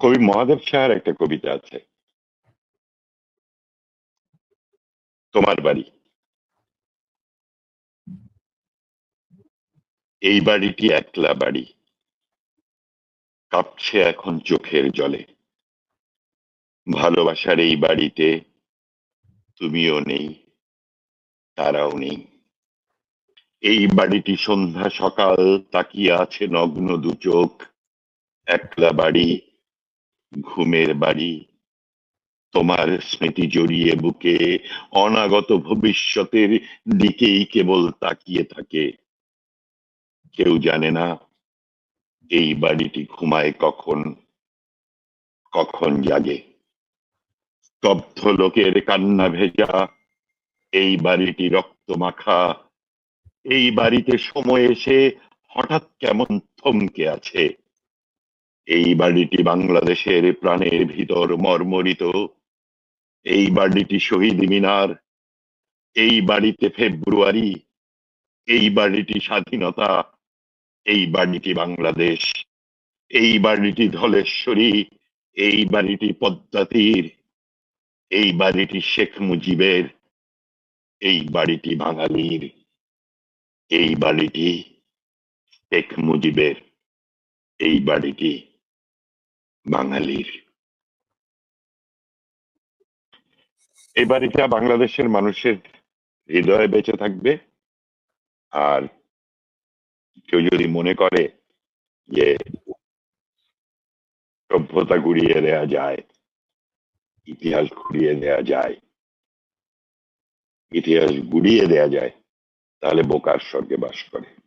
কবি মহাদেব শাহর একটা কবিতা আছে। তোমার বাড়ি। এই বাড়িটি একলা বাড়ি। কাঁপছে এখন চোখের জলে। ভালোবাসার এই বাড়িতে তুমিও নেই, তারাও নেই। এই বাড়িটি সন্ধ্যা সকাল তাকিয়ে আছে নগ্ন দু চোখ। একলা বাড়ি ঘুমের বাড়ি। তোমার স্মৃতি জড়িয়ে বুকে অনাগত ভবিষ্যতের দিকেই কেবল তাকিয়ে থাকে। কেউ জানে না এই বাড়িটি ঘুমায় কখন কখন জাগে। স্তব্ধ লোকের কান্না ভেজা, এই বাড়িটি রক্ত মাখা এই বাড়িতে সময় এসে হঠাৎ কেমন থমকে আছে। এই বাড়িটি বাংলাদেশের প্রাণের ভিতর মর্মরিত এই বাড়িটি শহীদ মিনার এই বাড়িতে ফেব্রুয়ারি এই বাড়িটি স্বাধীনতা এই বাড়িটি বাংলাদেশ এই বাড়িটি ধলেশ্বরী এই বাড়িটি পদ্মা তীর এই বাড়িটি শেখ মুজিবের এই বাড়িটি বাঙালির এই বাড়িটি শেখ মুজিবের এই বাড়িটি বাঙালির। এই বাড়িটা বাংলাদেশের মানুষের হৃদয়ে বেঁচে থাকবে। আর কেউ যদি মনে করে যে সভ্যতা গুড়িয়ে দেয়া যায়, ইতিহাস ঘুরিয়ে দেয়া যায়, ইতিহাস গুড়িয়ে দেয়া যায়, তাহলে বোকার স্বর্গে বাস করে।